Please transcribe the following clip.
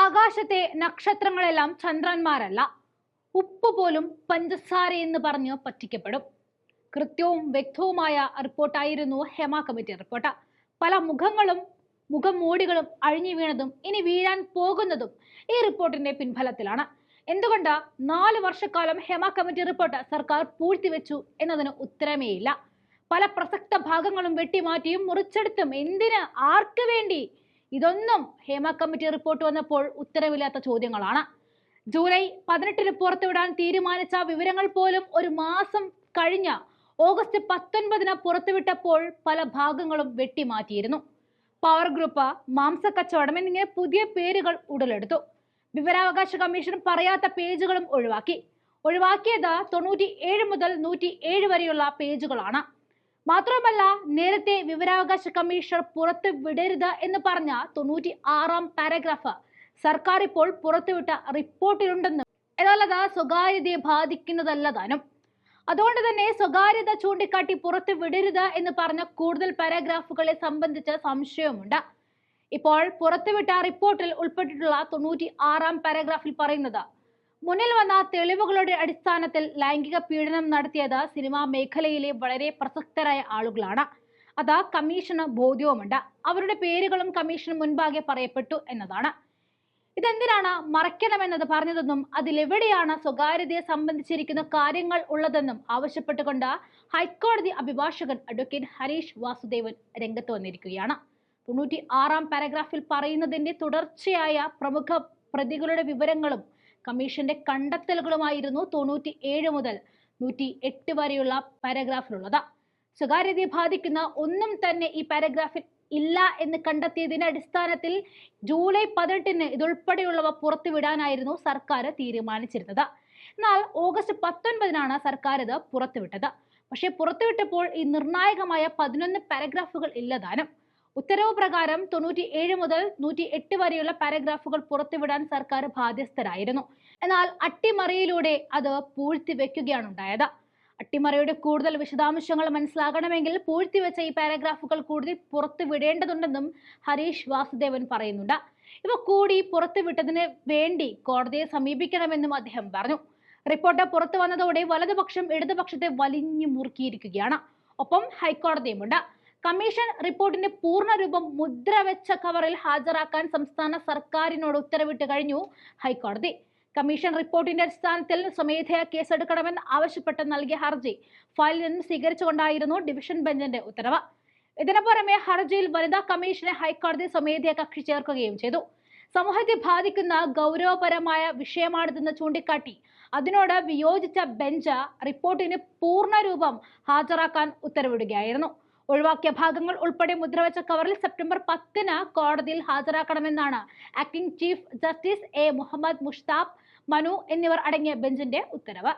ആകാശത്തെ നക്ഷത്രങ്ങളെല്ലാം ചന്ദ്രന്മാരല്ല. ഉപ്പ് പോലും പഞ്ചസാര എന്ന് പറഞ്ഞ് പറ്റിക്കപ്പെടും. കൃത്യവും വ്യക്തവുമായ റിപ്പോർട്ടായിരുന്നു ഹെമ കമ്മിറ്റി റിപ്പോർട്ട്. പല മുഖങ്ങളും മുഖംമൂടികളും അഴിഞ്ഞു വീണതും ഇനി വീഴാൻ പോകുന്നതും ഈ റിപ്പോർട്ടിന്റെ പിൻഫലത്തിലാണ്. എന്തുകൊണ്ട് നാല് വർഷക്കാലം ഹെമ കമ്മിറ്റി റിപ്പോർട്ട് സർക്കാർ പൂഴ്ത്തിവെച്ചു എന്നതിന് ഉത്തരമേയില്ല. പല പ്രസക്ത ഭാഗങ്ങളും വെട്ടിമാറ്റിയും മുറിച്ചെടുത്തും എന്തിന് ആർക്ക് വേണ്ടി ഇതൊന്നും ഹേമ കമ്മിറ്റി റിപ്പോർട്ട് വന്നപ്പോൾ ഉത്തരവില്ലാത്ത ചോദ്യങ്ങളാണ്. ജൂലൈ പതിനെട്ടിന് പുറത്തുവിടാൻ തീരുമാനിച്ച വിവരങ്ങൾ പോലും ഒരു മാസം കഴിഞ്ഞ ഓഗസ്റ്റ് പത്തൊൻപതിന് പുറത്തുവിട്ടപ്പോൾ പല ഭാഗങ്ങളും വെട്ടിമാറ്റിയിരുന്നു. പവർ ഗ്രൂപ്പ് മാംസക്കച്ചവടം എന്നിങ്ങനെ പുതിയ പേരുകൾ ഉടലെടുത്തു. വിവരാവകാശ കമ്മീഷൻ പറയാത്ത പേജുകളും ഒഴിവാക്കി. ഒഴിവാക്കിയത് തൊണ്ണൂറ്റി ഏഴ് മുതൽ നൂറ്റി ഏഴ് വരെയുള്ള പേജുകളാണ്. മാത്രമല്ല നേരത്തെ വിവരാവകാശ കമ്മീഷണർ പുറത്ത് വിടരുത് എന്ന് പറഞ്ഞ തൊണ്ണൂറ്റി ആറാം പാരഗ്രാഫ് സർക്കാർ ഇപ്പോൾ പുറത്തുവിട്ട റിപ്പോർട്ടിലുണ്ടെന്നും എന്നാൽ അത് സ്വകാര്യതയെ ബാധിക്കുന്നതല്ല താനും അതുകൊണ്ട് തന്നെ സ്വകാര്യത ചൂണ്ടിക്കാട്ടി പുറത്ത് വിടരുത് എന്ന് പറഞ്ഞ കൂടുതൽ പാരഗ്രാഫുകളെ സംബന്ധിച്ച് സംശയമുണ്ട് ഇപ്പോൾ പുറത്തുവിട്ട റിപ്പോർട്ടിൽ ഉൾപ്പെട്ടിട്ടുള്ള തൊണ്ണൂറ്റി ആറാം പാരഗ്രാഫിൽ പറയുന്നത് മുന്നിൽ വന്ന തെളിവുകളുടെ അടിസ്ഥാനത്തിൽ ലൈംഗിക പീഡനം നടത്തിയത് സിനിമാ മേഖലയിലെ വളരെ പ്രസക്തരായ ആളുകളാണ്. അത് കമ്മീഷന് ബോധ്യവുമുണ്ട്. അവരുടെ പേരുകളും കമ്മീഷന് മുൻപാകെ പറയപ്പെട്ടു എന്നതാണ്. ഇതെന്തിനാണ് മറയ്ക്കണമെന്നത് പറഞ്ഞതെന്നും അതിലെവിടെയാണ് സ്വകാര്യതയെ സംബന്ധിച്ചിരിക്കുന്ന കാര്യങ്ങൾ ഉള്ളതെന്നും ആവശ്യപ്പെട്ടുകൊണ്ട് ഹൈക്കോടതി അഭിഭാഷകൻ അഡ്വക്കേറ്റ് ഹരീഷ് വാസുദേവൻ രംഗത്ത് വന്നിരിക്കുകയാണ്. തൊണ്ണൂറ്റി ആറാം പാരഗ്രാഫിൽ പറയുന്നതിന്റെ തുടർച്ചയായ പ്രമുഖ പ്രതികളുടെ വിവരങ്ങളും കമ്മീഷന്റെ കണ്ടെത്തലുകളുമായിരുന്നു തൊണ്ണൂറ്റി ഏഴ് മുതൽ നൂറ്റി എട്ട് വരെയുള്ള പാരഗ്രാഫിലുള്ളത്. സ്വകാര്യതയെ ബാധിക്കുന്ന ഒന്നും തന്നെ ഈ പാരഗ്രാഫിൽ ഇല്ല എന്ന് കണ്ടെത്തിയതിന്റെ അടിസ്ഥാനത്തിൽ ജൂലൈ പതിനെട്ടിന് ഇതുൾപ്പെടെയുള്ളവ പുറത്തുവിടാനായിരുന്നു സർക്കാർ തീരുമാനിച്ചിരുന്നത്. എന്നാൽ ഓഗസ്റ്റ് പത്തൊൻപതിനാണ് സർക്കാർ ഇത് പുറത്തുവിട്ടത്. പക്ഷേ പുറത്തുവിട്ടപ്പോൾ ഈ നിർണായകമായ പതിനൊന്ന് പാരഗ്രാഫുകൾ ഇല്ലതാനും ഉത്തരവ് പ്രകാരം തൊണ്ണൂറ്റി ഏഴ് മുതൽ നൂറ്റി എട്ട് വരെയുള്ള പാരഗ്രാഫുകൾ പുറത്തുവിടാൻ സർക്കാർ ബാധ്യസ്ഥരായിരുന്നു. എന്നാൽ അട്ടിമറിയിലൂടെ അത് പൂഴ്ത്തി വെക്കുകയാണ് ഉണ്ടായത് അട്ടിമറിയുടെ കൂടുതൽ വിശദാംശങ്ങൾ മനസ്സിലാകണമെങ്കിൽ പൂഴ്ത്തിവെച്ച ഈ പാരഗ്രാഫുകൾ കൂടുതൽ പുറത്തുവിടേണ്ടതുണ്ടെന്നും ഹരീഷ് വാസുദേവൻ പറയുന്നുണ്ട്. ഇവ കൂടി പുറത്തുവിട്ടതിന് വേണ്ടി കോടതിയെ സമീപിക്കണമെന്നും അദ്ദേഹം പറഞ്ഞു. റിപ്പോർട്ട് പുറത്തു വന്നതോടെ വലതുപക്ഷം ഇടതുപക്ഷത്തെ വലിഞ്ഞു മുറുക്കിയിരിക്കുകയാണ്. ഒപ്പം ഹൈക്കോടതിയുമുണ്ട്. കമ്മീഷൻ റിപ്പോർട്ടിന്റെ പൂർണരൂപം മുദ്രവെച്ച കവറിൽ ഹാജരാക്കാൻ സംസ്ഥാന സർക്കാരിനോട് ഉത്തരവിട്ട് കഴിഞ്ഞു ഹൈക്കോടതി. കമ്മീഷൻ റിപ്പോർട്ടിന്റെ അടിസ്ഥാനത്തിൽ സ്വമേധയാ കേസെടുക്കണമെന്ന് ആവശ്യപ്പെട്ട് നൽകിയ ഹർജി ഫയലിൽ നിന്ന് സ്വീകരിച്ചുകൊണ്ടായിരുന്നു ഡിവിഷൻ ബെഞ്ചിന്റെ ഉത്തരവ്. ഇതിനു പുറമെ ഹർജിയിൽ വനിതാ കമ്മീഷനെ ഹൈക്കോടതി സ്വമേധയാ കക്ഷി ചേർക്കുകയും ചെയ്തു. സമൂഹത്തെ ബാധിക്കുന്ന ഗൗരവപരമായ വിഷയമാണിതെന്ന് ചൂണ്ടിക്കാട്ടി അതിനോട് വിയോജിച്ച ബെഞ്ച് റിപ്പോർട്ടിന് പൂർണരൂപം ഹാജരാക്കാൻ ഉത്തരവിടുകയായിരുന്നു. ഒഴിവാക്കിയ ഭാഗങ്ങൾ ഉൾപ്പെടെ മുദ്രവച്ച കവറിൽ സെപ്റ്റംബർ പത്തിന് കോടതിയിൽ ഹാജരാക്കണമെന്നാണ് acting chief justice A Muhammad മുഷ്താബ് Manu എന്നിവർ അടങ്ങിയ ബെഞ്ചിന്റെ ഉത്തരവ്.